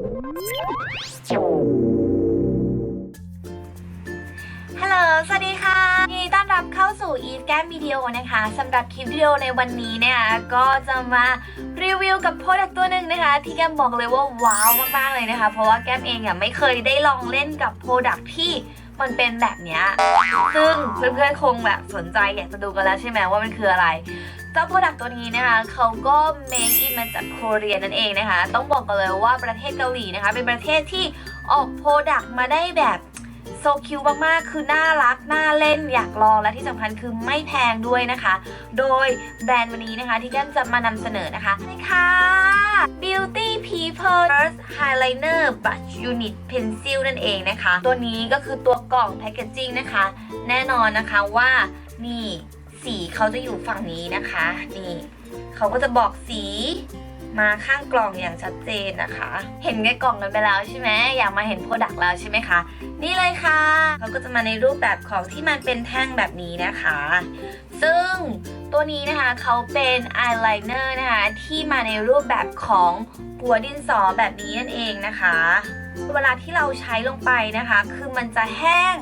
ฮัลโหล สวัสดีค่ะยินดีต้อนรับเข้าสู่ e แก้มวิดีโอนะคะสำหรับคลิปวิดีโอในวันนี้เนี่ยก็จะมารีวิวกับโปรดักตัวหนึ่งนะคะ ที่แก้มบอกเลยว่าว้าวมากๆเลยนะคะ เพราะว่าแก้มเองอะไม่เคยได้ลองเล่นกับโปรดักที่มันเป็นแบบเนี้ยซึ่งเพื่อนๆคงแบบสนใจอยากจะดูกันแล้วใช่ไหมว่ามันคืออะไร เจ้าโปรดักตัวนี้นะคะเขาก็ make in มาจากโคเรียนั่นเองนะคะ ต้องบอกกันเลยว่าประเทศเกาหลีนะคะ เป็นประเทศที่ออกโปรดักมาได้แบบโซคิวมากๆ คือน่ารัก น่าเล่นอยากลองและที่สำคัญคือไม่แพงด้วยนะคะ โดยแบรนด์วันนี้นะคะที่แก้มจะมานำเสนอนะคะนี่ค่ะ Beauty People First Highliner Brush Unit Pencil นั่นเองนะคะ ตัวนี้ก็คือตัวกล่องแพคเกจจิ้งนะคะ แน่นอนนะคะว่านี่ สีเขาจะอยู่ฝั่งนี้นะคะ นี่เขาก็จะบอกสีมาข้างกล่องอย่างชัดเจนนะคะ เห็นแค่กล่องกันไปแล้วใช่ไหมอยากมาเห็นโปรดักต์แล้วใช่ไหมคะ นี่เลยค่ะ เขาก็จะมาในรูปแบบของที่มันเป็นแท่งแบบนี้นะคะ ซึ่งตัวนี้นะคะเขาเป็นอายไลเนอร์นะคะที่มาในรูปแบบของหัวดินสอแบบนี้นั่นเองนะคะ เวลาที่เราใช้ลงไปนะคะ คือมันจะแห้ง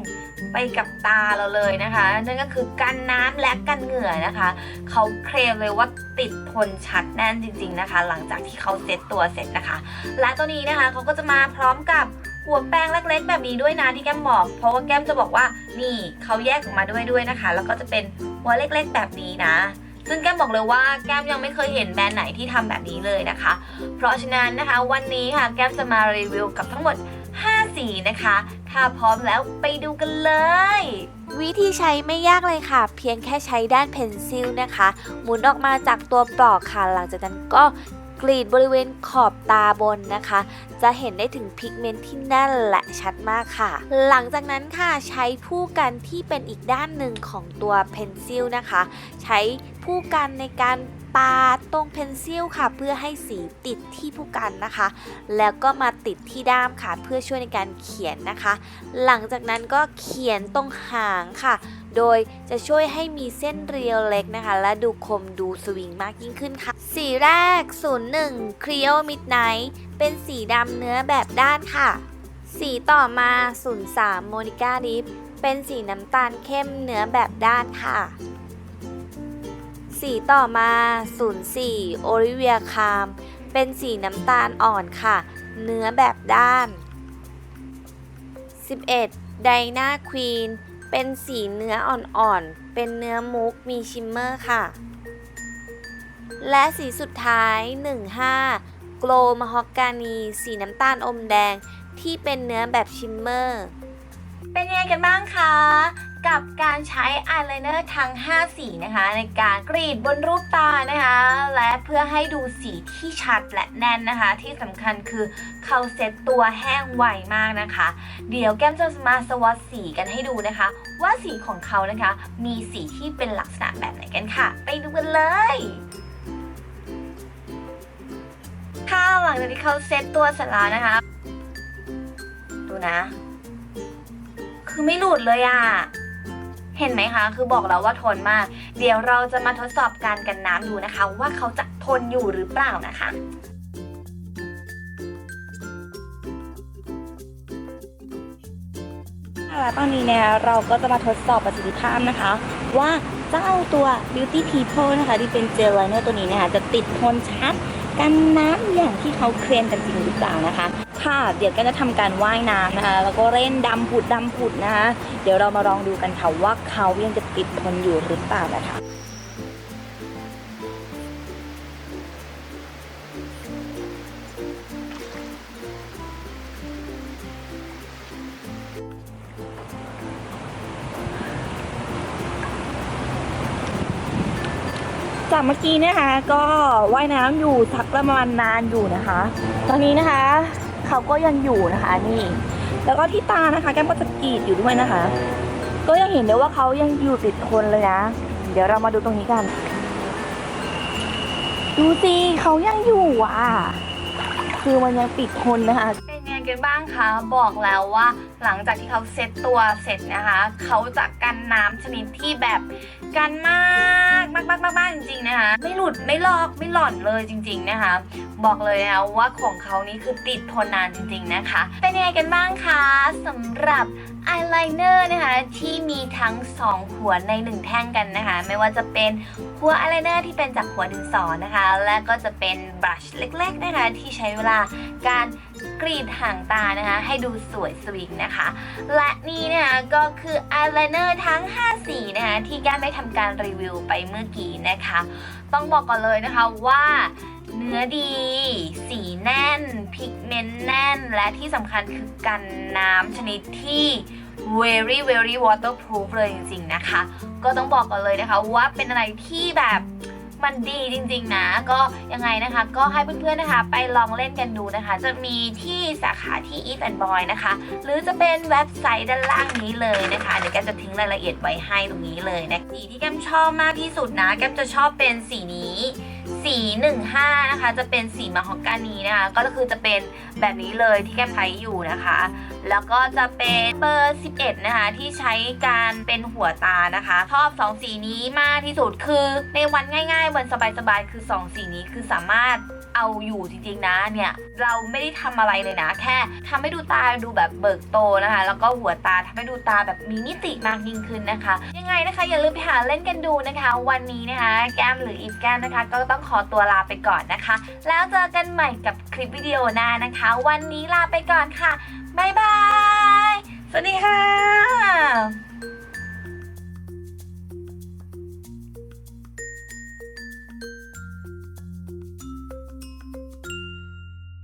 ไปกับตาเราเลยนะคะ นั่นก็คือกันน้ำและกันเหงื่อนะคะ เขาเคลมเลยว่าติดทนชัดแน่นจริง ๆนะคะ หลังจากที่เขาเซ็ตตัวเสร็จนะคะ และตัวนี้นะคะเขาก็จะมาพร้อมกับหัวแป้งเล็กๆ แบบนี้ด้วยนะที่แก้มบอก เพราะว่าแก้มจะบอกว่านี่เขาแยกออกมาด้วยด้วยนะคะ แล้วก็จะเป็นหัวเล็กๆ แบบนี้นะซึ่งแก้มบอกเลยว่าแก้มยังไม่เคยเห็นแบรนด์ไหนที่ทำแบบนี้เลยนะคะ เพราะฉะนั้นนะคะวันนี้ค่ะแก้มจะมารีวิวกับทั้งหมด สีนะคะ ถ้าพร้อมแล้วไปดูกันเลย วิธีใช้ไม่ยากเลยค่ะ เพียงแค่ใช้ด้านเพนซิลนะคะ หมุนออกมาจากตัวปลอกค่ะ หลังจากนั้นก็กรีดบริเวณขอบตาบนนะคะ จะเห็นได้ถึงพิกเมนต์ที่แน่นและชัดมากค่ะ หลังจากนั้นค่ะใช้ผู้กันที่เป็นอีกด้านหนึ่งของตัวเพนซิลนะคะ ใช้ผู้กันในการ ปาดตรงเพนซิลค่ะ เพื่อให้สีติดที่ผู้กันนะคะ แล้วก็มาติดที่ด้ามค่ะ เพื่อช่วยในการเขียนนะคะ หลังจากนั้นก็เขียนตรงหางค่ะ โดยจะช่วยให้มีเส้นเรียวเล็กนะคะ และดูคมดูสวิงมากยิ่งขึ้นค่ะ สีแรก 01 Creo Midnight เป็นสีดำเนื้อแบบด้านค่ะ สีต่อมา 03 Monica Dip เป็นสีน้ำตาลเข้มเนื้อแบบด้านค่ะ สีต่อมา 04 Olivia Calm เป็นสีน้ำตาลอ่อนค่ะ เนื้อแบบด้าน 11 Dina Queen เป็นสีเนื้ออ่อนๆ เป็นเนื้อมุกมีชิมเมอร์ค่ะ และสีสุดท้าย 15 Glow Mahogany สีน้ำตาลอมแดงที่เป็นเนื้อแบบชิมเมอร์ เป็นยังไงกันบ้างคะ กับการใช้อายไลเนอร์ทั้ง 5 สีนะคะ ในการกรีดบนรูปตานะคะ และเพื่อให้ดูสีที่ชัดและแน่นนะคะ ที่สำคัญคือเขาเซ็ตตัวแห้งไวมากนะคะ เดี๋ยวแก้มจะมาสวอตสีกันให้ดูนะคะ ว่าสีของเขานะคะ มีสีที่เป็นลักษณะแบบไหนกันค่ะ ไปดูกันเลยค่ะหลังจากที่เขาเซ็ตตัวเสร็จแล้วนะคะ ดูนะ คือไม่หลุดเลยอะ เห็นไหมคะ คือบอกแล้วว่าทนมาก เดี๋ยวเราจะมาทดสอบการกันน้ำดูนะคะ ว่าเขาจะทนอยู่หรือเปล่านะคะค่ะตอนนี้เนี่ยเราก็จะมาทดสอบประสิทธิภาพนะคะ ว่าเจ้าตัว Beauty People นะคะ ที่เป็นเจลไลเนอร์ตัวนี้นะคะจะติดทนชัด กันน้ำอย่างที่เขาเคลมกันจริงหรือเปล่านะคะ ค่ะ เดี๋ยวก็จะทำการว่ายน้ำนะคะ แล้วก็เล่นดำผุดดำผุดนะคะ เดี๋ยวเรามาลองดูกันค่ะว่าเขายังจะติดทนอยู่หรือเปล่านะคะจากเมื่อกี้นะคะก็ว่ายน้ำอยู่สักประมาณนานอยู่นะคะ ตอนนี้นะคะ เขาก็ยังอยู่นะคะนี่ แล้วก็ที่ตานะคะ แก้มก็จะกรีดอยู่ด้วยนะคะ ก็ยังเห็นได้ว่าเขายังอยู่ติดทนเลยนะ เดี๋ยวเรามาดูตรงนี้กัน ดูสิเขายังอยู่อะ คือมันยังติดทนนะคะเป็นยังไงกันบ้างคะ บอกแล้วว่าหลังจากที่เขาเซ็ตตัวเสร็จนะคะ เขาจะกันน้ำชนิดที่แบบกันมากมากมากมากจริงๆนะคะ ไม่หลุดไม่ลอกไม่หล่อนเลยจริง ๆนะคะ บอกเลยนะว่าของเขานี่คือติดทนนานจริงๆนะคะ เป็นยังไงกันบ้างคะสำหรับอายไลเนอร์นะคะที่มีทั้ง 2 หัวใน 1 แท่งกันนะคะ ไม่ว่าจะเป็นหัวอายไลเนอร์ที่เป็นจากหัวดินสอนะคะ และก็จะเป็นบรัชเล็กๆนะคะ ที่ใช้เวลาการกรีดหางตานะคะ ให้ดูสวยสวิงนะคะ และนี่นะคะก็คืออายไลเนอร์ทั้ง 5 สีนะคะที่แก้มได้ทำการรีวิวไปเมื่อกี้นะคะ ต้องบอกก่อนเลยนะคะว่า เนื้อดี สีแน่น พิกเมนต์แน่น และที่สำคัญคือกันน้ำชนิดที่ very very waterproof เลยจริงๆนะคะ ก็ต้องบอกก่อนเลยนะคะว่าเป็นอะไรที่แบบมันดีจริงๆนะ ก็ยังไงนะคะ ก็ให้เพื่อนๆนะคะ ไปลองเล่นกันดูนะคะ จะมีที่สาขาที่ Eve and Boy นะคะ หรือจะเป็นเว็บไซต์ด้านล่างนี้เลยนะคะ เดี๋ยวแกจะทิ้งรายละเอียดไว้ให้ตรงนี้เลยนะสีที่แกมชอบมากที่สุดนะ แกมจะชอบเป็นสีนี้ สี 15 นะคะ จะเป็นสีมาฮอกกานีนะคะ ก็คือจะเป็นแบบนี้เลยที่แก้มใช้อยู่นะคะ แล้วก็จะเป็นเบอร์ 11 นะคะ ที่ใช้การเป็นหัวตานะคะ ชอบ 2 สีนี้มากที่สุดคือในวันง่ายๆวันสบายๆคือ 2 สีนี้คือสามารถ เอาอยู่จริงๆนะเนี่ยเราไม่ได้ทำอะไรเลยนะ แค่ทำให้ดูตาดูแบบเบิกโตนะคะ แล้วก็หัวตาทำให้ดูตาแบบมีมิติมากยิ่งขึ้นนะคะ ยังไงนะคะ อย่าลืมไปหาเล่นกันดูนะคะ วันนี้นะคะ แก้มหรืออีฟแก้มนะคะ ก็ต้องขอตัวลาไปก่อนนะคะ แล้วเจอกันใหม่กับคลิปวิดีโอหน้านะคะ วันนี้ลาไปก่อนค่ะบ๊ายบายสวัสดีค่ะ